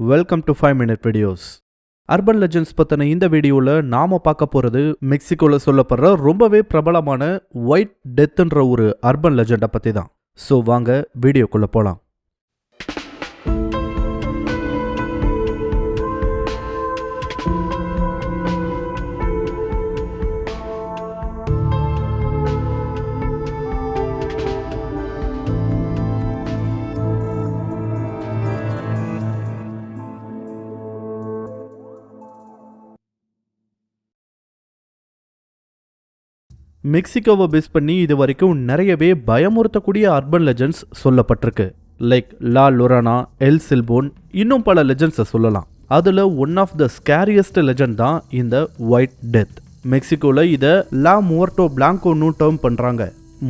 Welcome to five minute videos urban legends பற்றின இந்த வீடியோவில் நாம் பார்க்க போகிறது மெக்சிகோவில் சொல்லப்படுற ரொம்பவே பிரபலமான ஒயிட் டெத்துன்ற ஒரு அர்பன் லெஜெண்டை பற்றி தான் ஸோ வாங்க வீடியோக்குள்ளே போகலாம் மெக்சிகோவை பேஸ் பண்ணி இது வரைக்கும் நிறையவே பயமுறுத்தக்கூடிய அர்பன் லெஜண்ட்ஸ் சொல்லப்பட்டிருக்கு. Like La Llorona El Silbón இன்னும் பல லெஜண்ட்ஸை சொல்லலாம். அதில் one of the scariest legend தான் இந்த ஒயிட் டெத் மெக்சிகோவில் இதை லா முவர்டோ பிளாங்கோன்னு டேர்ம் பண்ணுறாங்க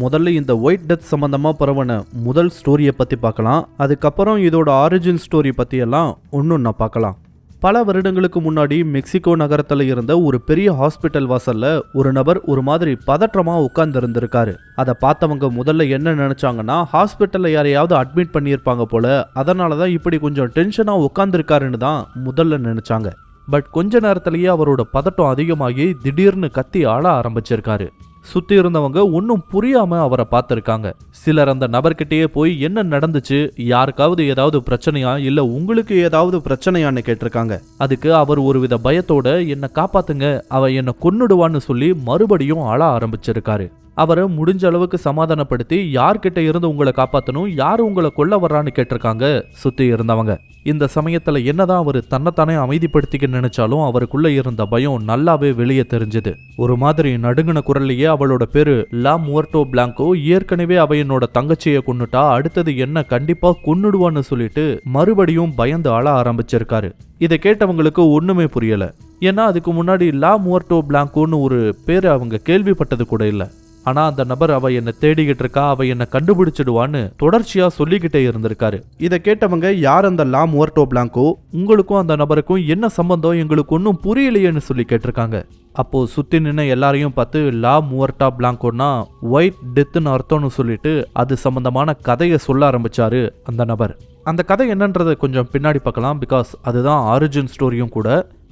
முதல்ல இந்த ஒயிட் டெத் சம்மந்தமாக பரவன முதல் ஸ்டோரியை பற்றி பார்க்கலாம். அதுக்கப்புறம் இதோட ஆரிஜின் ஸ்டோரி பற்றியெல்லாம் ஒன்று ஒன்றா பார்க்கலாம். பல வருடங்களுக்கு முன்னாடி மெக்சிகோ நகரத்தில் இருந்த ஒரு பெரிய ஹாஸ்பிட்டல் வாசல்ல ஒரு நபர் ஒரு மாதிரி பதற்றமா உட்கார்ந்து இருந்திருக்காரு அதை பார்த்தவங்க முதல்ல என்ன நினைச்சாங்கன்னா ஹாஸ்பிட்டல்ல யாரையாவது அட்மிட் பண்ணியிருப்பாங்க போல அதனால தான் இப்படி கொஞ்சம் டென்ஷனா உட்கார்ந்துருக்காருன்னு தான் முதல்ல நினைச்சாங்க. பட் கொஞ்ச நேரத்திலேயே அவரோட பதட்டம் அதிகமாகி திடீர்னு கத்தி ஆள ஆரம்பிச்சிருக்காரு. சுத்தி இருந்தவங்க ஒன்றும் புரியாம அவரை பார்த்துருக்காங்க. சிலர் அந்த நபர்கிட்டயே போய் என்ன நடந்துச்சு யாருக்காவது ஏதாவது பிரச்சனையா இல்ல உங்களுக்கு ஏதாவது பிரச்சனையான்னு கேட்டிருக்காங்க. அதுக்கு அவர் ஒருவித பயத்தோட என்னை காப்பாத்துங்க அவ என்னை கொன்னுடுவான்னு சொல்லி மறுபடியும் அழ ஆரம்பிச்சிருக்காரு. அவரை முடிஞ்ச அளவுக்கு சமாதானப்படுத்தி யார்கிட்ட இருந்து உங்களை காப்பாற்றணும் யார் உங்களை கொல்ல வர்றான்னு கேட்டிருக்காங்க சுத்தி இருந்தவங்க. இந்த சமயத்துல என்னதான் அவர் தன்னைத்தானே அமைதிப்படுத்திக்க நினைச்சாலும் அவருக்குள்ள இருந்த பயம் நல்லாவே வெளியே தெரிஞ்சது. ஒரு மாதிரி நடுங்கின குரல்லையே அவளோட பேரு லா முவர்டோ பிளாங்கோ ஏற்கனவே அவ என்னோட தங்கச்சியை கொன்னுட்டா அடுத்தது என்ன கண்டிப்பா கொன்னுடுவான்னு சொல்லிட்டு மறுபடியும் பயந்து அழ ஆரம்பிச்சிருக்காரு. இதை கேட்டவங்களுக்கு ஒண்ணுமே புரியல. ஏன்னா அதுக்கு முன்னாடி லா முவர்டோ பிளாங்கோன்னு ஒரு பேர் அவங்க கேள்விப்பட்டது கூட இல்லை. ஆனா அந்த நபர் அவ என்ன தேடிக்கிட்டு இருக்கா அவ என்ன கண்டுபிடிச்சிடுவான்னு தொடர்ச்சியா சொல்லிக்கிட்டே இருந்திருக்காரு. இதை கேட்டவங்க யார் அந்த லா முவர்டோ பிளாங்கோ? உங்களுக்கும் அந்த நபருக்கும் என்ன சம்பந்தம்? எங்களுக்கு ஒன்றும் புரியலையேன்னு சொல்லி கேட்டிருக்காங்க. அப்போ சுத்தி நின்று எல்லாரையும் பார்த்து லா முவர்டா பிளாங்கோன்னா ஒயிட் டெத்துன்னு அர்த்தம்னு சொல்லிட்டு அது சம்பந்தமான கதையை சொல்ல ஆரம்பிச்சாரு அந்த நபர். அந்த கதை என்னன்றதை கொஞ்சம் பின்னாடி பார்க்கலாம் பிகாஸ் அதுதான் ஆரிஜின் ஸ்டோரியும் கூட.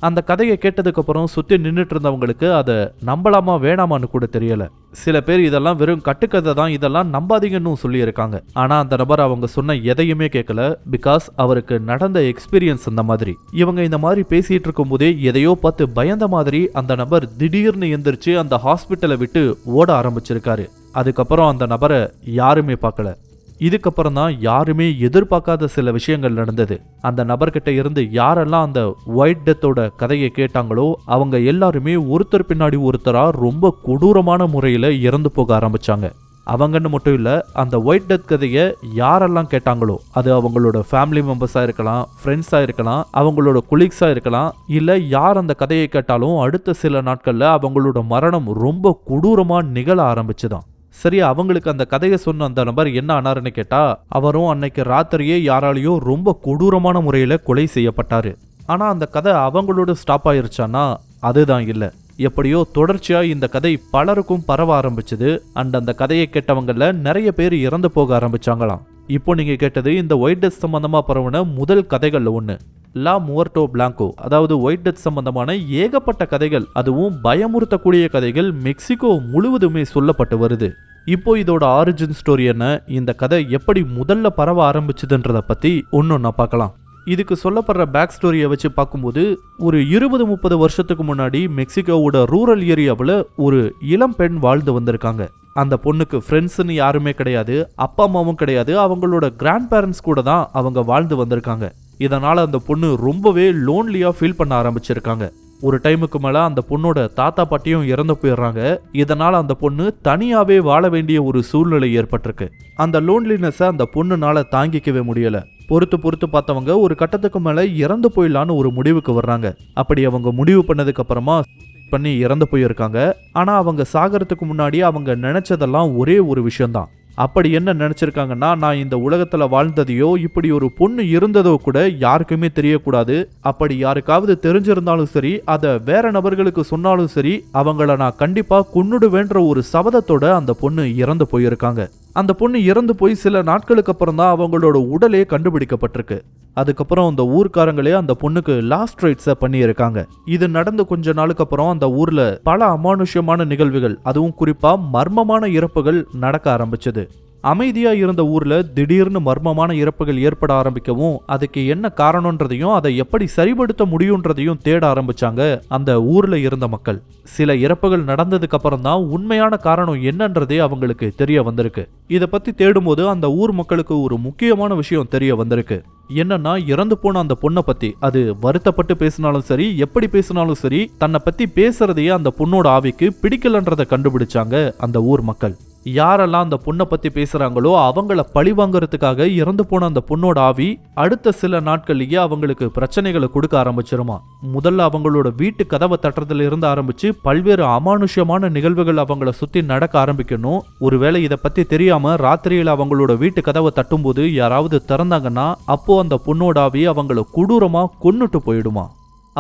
அந்த கதையை கேட்டதுக்கப்புறம் சுற்றி நின்றுட்டு இருந்தவங்களுக்கு அதை நம்பலாமா வேணாமான்னு கூட தெரியல. சில பேர் இதெல்லாம் வெறும் கட்டுக்கதை தான் இதெல்லாம் நம்பாதீங்கன்னு சொல்லியிருக்காங்க. ஆனால் அந்த நபர் அவங்க சொன்ன எதையுமே கேட்கல பிகாஸ் அவருக்கு நடந்த எக்ஸ்பீரியன்ஸ் அந்த மாதிரி. இவங்க இந்த மாதிரி பேசிட்டு இருக்கும்போதே எதையோ பார்த்து பயந்த மாதிரி அந்த நபர் திடீர்னு எந்திரிச்சு அந்த ஹாஸ்பிட்டலை விட்டு ஓட ஆரம்பிச்சிருக்காரு. அதுக்கப்புறம் அந்த நபரை யாருமே பார்க்கல. இதுக்கப்புறம் தான் யாருமே எதிர்பார்க்காத சில விஷயங்கள் நடந்தது. அந்த நபர்கிட்ட இருந்து யாரெல்லாம் அந்த ஒயிட் டெத்தோட கதையை கேட்டாங்களோ அவங்க எல்லாருமே ஒருத்தர் பின்னாடி ஒருத்தரா ரொம்ப கொடூரமான முறையில் இறந்து போக ஆரம்பிச்சாங்க. அவங்கன்னு மட்டும் இல்லை அந்த ஒயிட் டெத் கதையை யாரெல்லாம் கேட்டாங்களோ அது அவங்களோட ஃபேமிலி மெம்பர்ஸாக இருக்கலாம் ஃப்ரெண்ட்ஸாக இருக்கலாம் அவங்களோட குலீக்ஸா இருக்கலாம் இல்லை யார் அந்த கதையை கேட்டாலும் அடுத்த சில நாட்களில் அவங்களோட மரணம் ரொம்ப கொடூரமாக நிகழ ஆரம்பிச்சுதான். சரி அவங்களுக்கு அந்த கதையை சொன்ன அந்த நபர் என்ன ஆனாருன்னு கேட்டா அவரும் அன்னைக்கு ராத்திரியே யாராலேயோ ரொம்ப கொடூரமான முறையில கொலை செய்யப்பட்டாரு. ஆனா அந்த கதை அவங்களோட ஸ்டாப் ஆயிருச்சானா அதுதான் இல்ல. எப்படியோ தொடர்ச்சியா இந்த கதை பலருக்கும் பரவ ஆரம்பிச்சது அண்ட் அந்த கதையை கேட்டவங்களில் நிறைய பேர் இறந்து போக ஆரம்பிச்சாங்களாம். இப்போ நீங்க கேட்டது இந்த ஒயிட் டெஸ்ட் சம்பந்தமா பரவுன முதல் கதைகள்ல ஒன்று லா முவர்டோ பிளாங்கோ அதாவது ஒயிட் டெத் சம்பந்தமான ஏகப்பட்ட கதைகள் அதுவும் பயமுறுத்தக்கூடிய கதைகள் மெக்சிகோ முழுவதுமே சொல்லப்பட்டு வருது. இப்போ இதோட ஆரிஜின் ஸ்டோரி என்ன இந்த கதை எப்படி முதல்ல பரவ ஆரம்பிச்சதுன்றதை பற்றி ஒன்று பார்க்கலாம். இதுக்கு சொல்லப்படுற பேக் ஸ்டோரியை வச்சு பார்க்கும்போது ஒரு இருபது முப்பது வருஷத்துக்கு முன்னாடி மெக்சிகோவோட ரூரல் ஏரியாவில் ஒரு இளம் பெண் வாழ்ந்து வந்திருக்காங்க. அந்த பொண்ணுக்கு ஃப்ரெண்ட்ஸ்னு யாருமே கிடையாது அப்பா அம்மாவும் கிடையாது அவங்களோட கிராண்ட் பேரண்ட்ஸ் கூட தான் அவங்க வாழ்ந்து வந்திருக்காங்க. இதனால் அந்த பொண்ணு ரொம்பவே லோன்லியாக ஃபீல் பண்ண ஆரம்பிச்சிருக்காங்க. ஒரு டைமுக்கு மேலே அந்த பொண்ணோட தாத்தா பாட்டியும் இறந்து போயிடுறாங்க. இதனால் அந்த பொண்ணு தனியாகவே வாழ வேண்டிய ஒரு சூழ்நிலை ஏற்பட்டிருக்கு. அந்த லோன்லினஸை அந்த பொண்ணுனால தாங்கிக்கவே முடியல. பொறுத்து பொறுத்து பார்த்தவங்க ஒரு கட்டத்துக்கு மேலே இறந்து போயிடலான்னு ஒரு முடிவுக்கு வர்றாங்க. அப்படி அவங்க முடிவு பண்ணதுக்கு அப்புறமா பண்ணி இறந்து போயிருக்காங்க. ஆனால் அவங்க சாகிறதுக்கு முன்னாடி அவங்க நினைச்சதெல்லாம் ஒரே ஒரு விஷயம்தான். அப்படி என்ன நினைச்சிருக்காங்கன்னா நான் இந்த உலகத்துல வாழ்ந்ததையோ இப்படி ஒரு பொண்ணு இருந்ததோ கூட யாருக்குமே தெரியக்கூடாது. அப்படி யாருக்காவது தெரிஞ்சிருந்தாலும் சரி அதை வேற நபர்களுக்கு சொன்னாலும் சரி அவங்கள நான் கண்டிப்பா கொன்னுடுவேன்ற ஒரு சபதத்தோட அந்த பொண்ணு இறந்து போயிருக்காங்க. அந்த பொண்ணு இறந்து போய் சில நாட்களுக்கு அப்புறம் தான் அவங்களோட உடலே கண்டுபிடிக்கப்பட்டிருக்கு. அதுக்கப்புறம் அந்த ஊர்க்காரங்களே அந்த பொண்ணுக்கு லாஸ்ட் ரைட்ஸை பண்ணியிருக்காங்க. இது நடந்து கொஞ்ச நாளுக்கு அப்புறம் அந்த ஊர்ல பல அமானுஷ்யமான நிகழ்வுகள் அதுவும் குறிப்பா மர்மமான இறப்புகள் நடக்க ஆரம்பிச்சது. அமைதியா இருந்த ஊர்ல திடீர்னு மர்மமான இறப்புகள் ஏற்பட ஆரம்பிக்கவும் அதுக்கு என்ன காரணம்ன்றதையும் அதை எப்படி சரிபடுத்த முடியுன்றதையும் தேட ஆரம்பிச்சாங்க அந்த ஊர்ல இருந்த மக்கள். சில இறப்புகள் நடந்ததுக்கு அப்புறம் தான் உண்மையான காரணம் என்னன்றதே அவங்களுக்கு தெரிய வந்திருக்கு. இதை பத்தி தேடும்போது அந்த ஊர் மக்களுக்கு ஒரு முக்கியமான விஷயம் தெரிய வந்திருக்கு. என்னன்னா இறந்து போன அந்த பொண்ணை பத்தி. அது வருத்தப்பட்டு பேசினாலும் சரி எப்படி பேசினாலும் சரி தன்னை பத்தி பேசுறதையே அந்த பொண்ணோட ஆவிக்கு பிடிக்கலன்றதை கண்டுபிடிச்சாங்க அந்த ஊர் மக்கள். யாரெல்லாம் அந்த பொண்ணை பத்தி பேசுறாங்களோ அவங்கள பழி வாங்குறதுக்காக இறந்து போன அந்த பொண்ணோட ஆவி அடுத்த சில நாட்கள்லயே அவங்களுக்கு பிரச்சனைகளை கொடுக்க ஆரம்பிச்சிருமா. முதல்ல அவங்களோட வீட்டு கதவை தட்டுறதுல இருந்து ஆரம்பிச்சு பல்வேறு அமானுஷ்யமான நிகழ்வுகள் அவங்கள சுத்தி நடக்க ஆரம்பிக்கணும். ஒருவேளை இதை பத்தி தெரியாம ராத்திரியில அவங்களோட வீட்டு கதவை தட்டும்போது யாராவது திறந்தாங்கன்னா அப்போ அந்த பொண்ணோட ஆவி அவங்கள கொடூரமா கொன்னுட்டு போயிடுமா.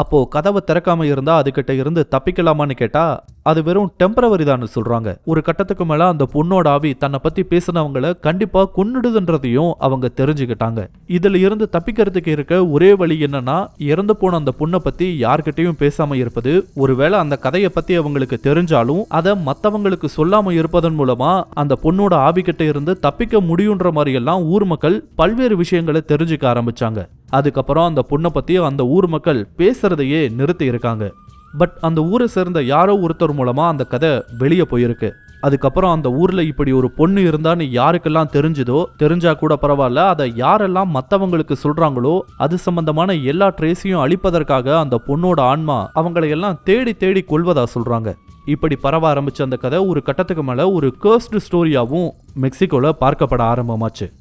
அப்போ கதவை திறக்காம இருந்தா அதுகிட்ட இருந்து தப்பிக்கலாமான்னு கேட்டா அது வெறும் டெம்பரவரி தான் சொல்றாங்க. ஒரு கட்டத்துக்கு மேல அந்த பொண்ணோட ஆவி தன்னை பத்தி பேசினவங்கள கண்டிப்பா கொன்னுடுதுன்றதையும் அவங்க தெரிஞ்சுக்கிட்டாங்க. இதுல இருந்து தப்பிக்கிறதுக்கு இருக்க ஒரே வழி என்னன்னா இறந்து போன அந்த பொண்ணை பத்தி யார்கிட்டயும் பேசாம இருப்பது. ஒருவேளை அந்த கதையை பத்தி அவங்களுக்கு தெரிஞ்சாலும் அதை மத்தவங்களுக்கு சொல்லாம இருப்பதன் மூலமா அந்த பொண்ணோட ஆவி கிட்ட இருந்து தப்பிக்க முடியுன்ற மாதிரி எல்லாம் ஊர் மக்கள் பல்வேறு விஷயங்களை தெரிஞ்சுக்க ஆரம்பிச்சாங்க. அதுக்கப்புறம் அந்த பொண்ணை பற்றியும் அந்த ஊர் மக்கள் பேசுறதையே நிறுத்தி இருக்காங்க. பட் அந்த ஊரை சேர்ந்த யாரோ ஒருத்தர் மூலமாக அந்த கதை வெளியே போயிருக்கு. அதுக்கப்புறம் அந்த ஊரில் இப்படி ஒரு பொண்ணு இருந்தான்னு யாருக்கெல்லாம் தெரிஞ்சதோ தெரிஞ்சா கூட பரவாயில்ல அதை யாரெல்லாம் மற்றவங்களுக்கு சொல்கிறாங்களோ அது சம்பந்தமான எல்லா ட்ரேஸையும் அழிப்பதற்காக அந்த பொண்ணோட ஆன்மா அவங்களையெல்லாம் தேடி தேடி கொள்வதா சொல்கிறாங்க இப்படி பரவ ஆரம்பித்த அந்த கதை ஒரு கட்டத்துக்கு மேலே ஒரு கேர்ஸ்டு ஸ்டோரியாகவும் மெக்சிகோவில் பார்க்கப்பட ஆரம்பமாச்சு.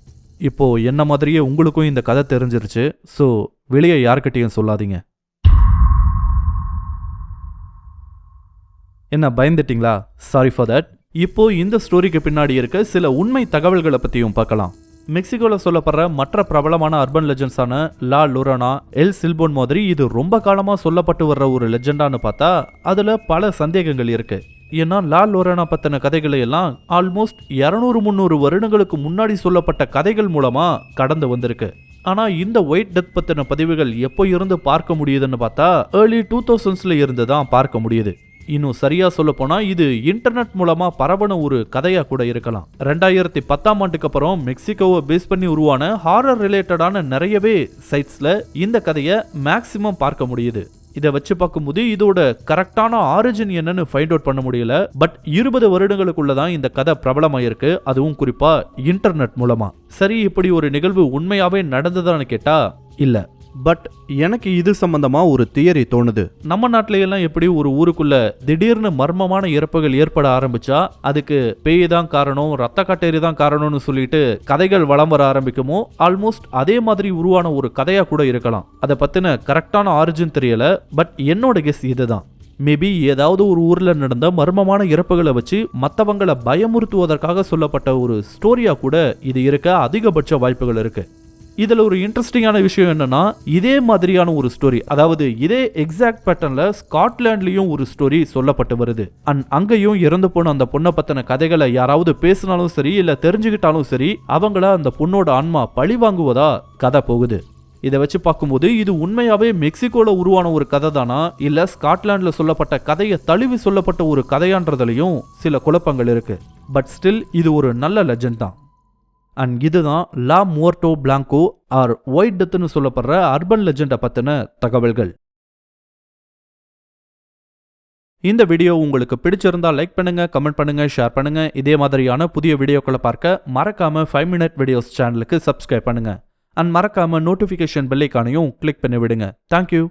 இப்போ என்ன மாதிரியே உங்களுக்கும் இந்த கதை தெரிஞ்சிருச்சு. ஸோ வெளியே யார்கிட்டையும் சொல்லாதீங்க. என்ன பயந்துட்டீங்களா? சாரி ஃபார் தட் இப்போ இந்த ஸ்டோரிக்கு பின்னாடி இருக்க சில உண்மை தகவல்களை பற்றியும் பார்க்கலாம். மெக்சிகோவில் சொல்லப்படுற மற்ற பிரபலமான அர்பன் லெஜெண்ட்ஸான லா லொரானா எல் சில்போன் மாதிரி இது ரொம்ப காலமாக சொல்லப்பட்டு வர்ற ஒரு லெஜெண்டான்னு பார்த்தா அதில் பல சந்தேகங்கள் இருக்குது ஏன்னா லால் லோரானா பத்தின கதைகளை எல்லாம் ஆல்மோஸ்ட் இரநூறு முந்நூறு வருடங்களுக்கு முன்னாடி சொல்லப்பட்ட கதைகள் மூலமா கடந்து வந்திருக்கு. ஆனால் இந்த ஒயிட் டெத் பத்தின பதிவுகள் எப்போ இருந்து பார்க்க முடியுதுன்னு பார்த்தா ஏர்லி டூ தௌசண்ட்ஸில் இருந்து தான் பார்க்க முடியுது. இன்னும் சரியாக சொல்லப்போனால் இது இன்டர்நெட் மூலமாக பரவன ஒரு கதையாக கூட இருக்கலாம். ரெண்டாயிரத்தி பத்தாம் ஆண்டுக்கு அப்புறம் மெக்சிகோவை பேஸ் பண்ணி உருவான ஹாரர் ரிலேட்டடான நிறையவே சைட்ஸில் இந்த கதையை மேக்சிமம் பார்க்க முடியுது. இதை வச்சு பார்க்கும்போது இதோட கரெக்டான ஆரிஜின் என்னன்னு ஃபைண்ட் அவுட் பண்ண முடியல. பட் இருபது வருடங்களுக்குள்ள தான் இந்த கதை பிரபலமாயிருக்கு. அதுவும் குறிப்பா இன்டர்நெட் மூலமா. சரி இப்படி ஒரு நிகழ்வு உண்மையாவே நடந்ததான்னு கேட்டா இல்லை. பட் எனக்கு இது சம்பந்தமா ஒரு தியரி தோணுது. நம்ம நாட்டிலையெல்லாம் எப்படி ஒரு ஊருக்குள்ள திடீர்னு மர்மமான இறப்புகள் ஏற்பட ஆரம்பிச்சா அதுக்கு பேய் தான் காரணம் ரத்த கட்டேரி தான் காரணம்னு சொல்லிட்டு கதைகள் வளம் வர ஆரம்பிக்குமோ ஆல்மோஸ்ட் அதே மாதிரி உருவான ஒரு கதையா கூட இருக்கலாம். அதை பத்தின கரெக்டான ஆரிஜின் தெரியல பட் என்னோட கெஸ் இதுதான். மேபி ஏதாவது ஒரு ஊர்ல நடந்த மர்மமான இறப்புகளை வச்சு மற்றவங்களை பயமுறுத்துவதற்காக சொல்லப்பட்ட ஒரு ஸ்டோரியா கூட இது இருக்க அதிகபட்ச வாய்ப்புகள் இருக்கு. இதில் ஒரு இன்ட்ரெஸ்டிங்கான விஷயம் என்னென்னா இதே மாதிரியான ஒரு ஸ்டோரி அதாவது இதே எக்ஸாக்ட் பேட்டர்னில் ஸ்காட்லாண்ட்லேயும் ஒரு ஸ்டோரி சொல்லப்பட்டு வருது. அண்ட் அங்கேயும் இறந்து போன அந்த பொண்ணை பற்றின கதைகளை யாராவது பேசினாலும் சரி இல்லை தெரிஞ்சுக்கிட்டாலும் சரி அவங்கள அந்த பொண்ணோட ஆன்மா பழி வாங்குவதா கதை போகுது. இதை வச்சு பார்க்கும்போது இது உண்மையாவே மெக்சிகோல உருவான ஒரு கதை தானா? இல்ல ஸ்காட்லாண்ட்ல சொல்லப்பட்ட கதையை தழுவி சொல்லப்பட்ட ஒரு கதையான்றதுலயும் சில குழப்பங்கள் இருக்கு. பட் ஸ்டில் இது ஒரு நல்ல லெஜண்ட் தான். அண்ட் இதுதான் La Muerto Blanco or white டெத்துன்னு சொல்லப்படுற அர்பன் லெஜெண்டை பற்றின தகவல்கள். இந்த வீடியோ உங்களுக்கு பிடிச்சிருந்தா லைக் பண்ணுங்க கமெண்ட் பண்ணுங்க ஷேர் பண்ணுங்க. இதே மாதிரியான புதிய வீடியோக்களை பார்க்க மறக்காம ஃபைவ் மினிட் வீடியோஸ் சேனலுக்கு சப்ஸ்கிரைப் பண்ணுங்க. அண்ட் மறக்காம நோட்டிஃபிகேஷன் பெல்லைக்கானையும் கிளிக் பண்ணி விடுங்க தேங்க்யூ